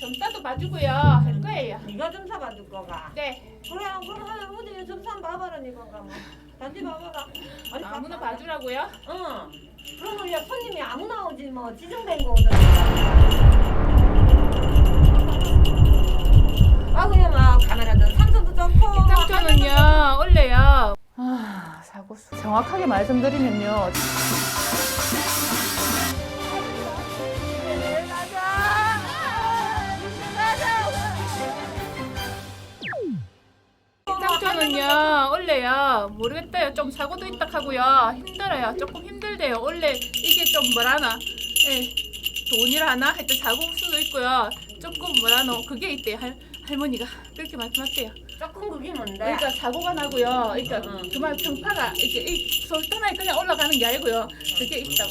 점사도 봐주고요. 할 거예요. 네가 좀 사봐줄 거가. 네. 그래 그럼 하나 어디 점사 봐봐라 니가 뭐. 단지 봐봐라. 아니, 아무나 봐- 봐주라고요. 응. 그러면 야 손님이 아무나 오지 뭐 지정된 거 오더라. 아 그냥 막 카메라도 삼성도 좋고. 삼촌은요 원래요. 아 사고 수. 정확하게 말씀드리면요. 삼촌은요. 원래요. 모르겠다요. 좀 사고도 있다 하고요. 힘들어요. 조금 힘들대요. 원래 이게 좀 뭐라나. 예. 돈이라 하나 하여튼 사고 수도 있고요. 조금 뭐라노. 그게 있대요. 할, 할머니가 그렇게 말씀하세요 조금 그게 뭔데? 그러니까 사고가 나고요. 그러니까 응. 그말 평파가 이렇게 이 솔직하게 그냥 올라가는 게 아니고요. 그게 있다고.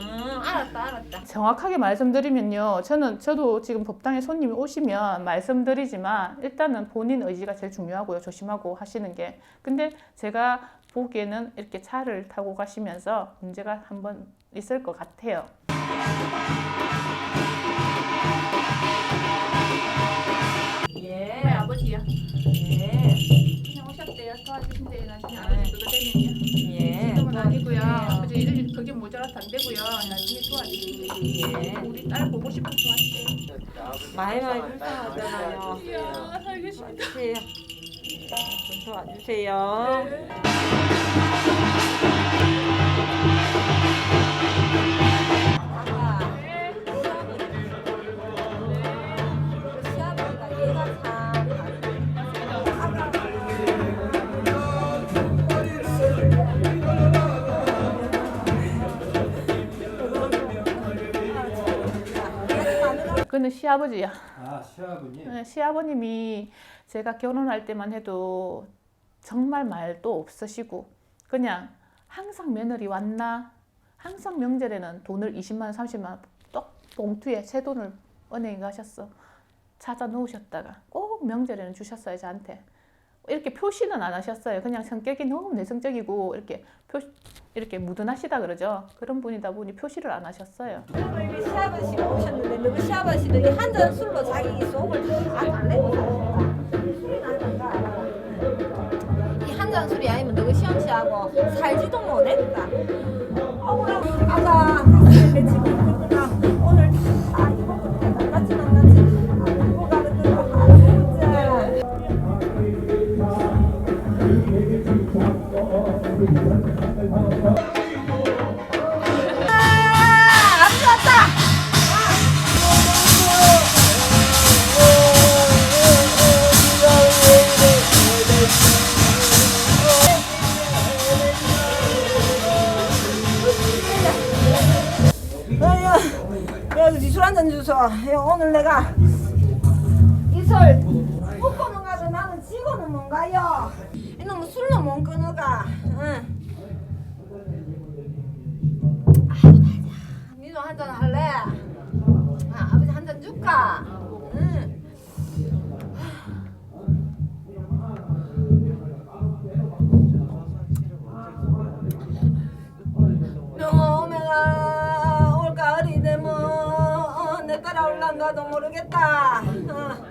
응 알았다 알았다. 정확하게 말씀드리면요. 저는 저도 지금 법당에 손님이 오시면 말씀드리지만 일단은 본인 의지가 제일 중요하고요. 조심하고 하시는 게. 근데 제가 보기에는 이렇게 차를 타고 가시면서 문제가 한번 있을 것 같아요. 오셨대요. 도와주신대요. 나중에 아버지 그거 되면요. 예. 지금은 아니고요. 예. 아버지 일 그게 모자라서 안 되고요. 나중에 도와주시고. 예. 우리 딸 보고 싶어서 왔대요. 많이 많이 불쌍하잖아요. 이야, 알겠습니다. 주세요. 좀 도와주세요. 아 그는 시아버지야. 아 시아버님? 네, 시아버님이 제가 결혼할 때만 해도 정말 말도 없으시고 그냥 항상 며느리 왔나? 항상 명절에는 돈을 20만 원, 30만 원떡 봉투에 새 돈을 은행에 가셨어 찾아 놓으셨다가 꼭 명절에는 주셨어요 저한테 이렇게 표시는 안 하셨어요. 그냥 성격이 너무 내성적이고 이렇게 표 이렇게 무던하시다 그러죠. 그런 분이다 보니 표시를 안 하셨어요. 우리 시아버지가 오셨는데 너희 시아버지도 이한잔 술로 자기 속을 다 달래고 이한 잔 술이 아니면 너희 시험치하고 살지도 못했다. 아가 내 지금 주소. 야, 오늘 내가 이술 먹고는 가도 나는 지고는 못 가요. 이놈 술로 못 끊어가. 응. 아이고. 니도 한잔 할래? 아, 아버지 한 잔 줄까? 내 따라올란가도 모르겠다. 어.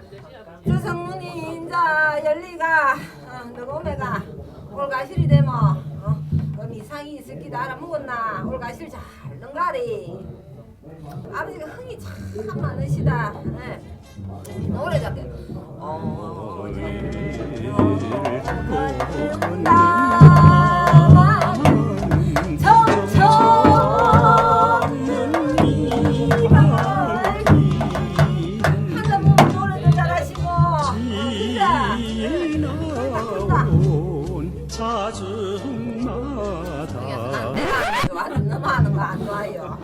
조성문이 인자 열리가 어, 너 오메가 올가실이 되면 어, 그럼 이상이 있을 기도 알아먹었나 올가실 잘 능가리. 아버지가 흥이 참 많으시다. 예. 노래 잡게. 어 좋아요.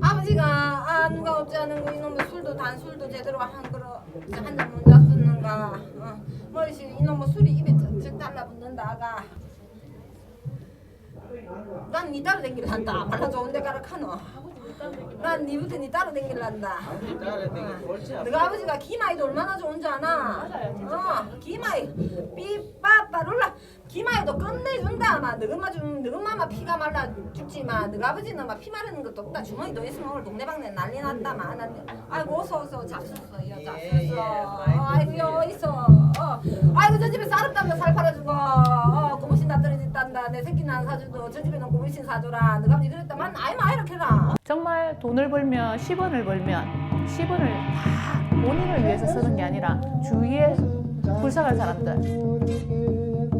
아버지가 안가 없지 않은 거 이놈의 술도 단술도 제대로 한 그릇 한잔 먼저 쓰는가. 어. 머리씨 이놈의 술이 입에 쩍쩍 달라붙는다 아가. 난니 따로 댕길란다. 말라 좋은 데 가라 카노 난 니부터 니 따로 댕길란다. 어. 너가 아버지가 기마이도 얼마나 좋은 줄 아나? 어 기마이. 삐빠빠룰라. 기마에도 끝내준다 막 너그마 좀 너그마 막 피가 말라 죽지만 너가 아버지는 막 피 마르는 것도 없다. 주머니 돈 있으면 오늘 동네방네 난리 났다 막 나는데 아이고 어서 어서 잡수었어 여 잡수었어 아이고 여 있어 어. 아이고 저 집에 쌀없다며 살 내 새끼는 안 사주도 저 집에는 고무신 사줘라. 너가 아버지 그랬다만 아이마 이렇게 해라. 정말 돈을 벌면 10원을 벌면 10원을 다 본인을 위해서 쓰는 게 아니라 주위에 불쌍한 사람들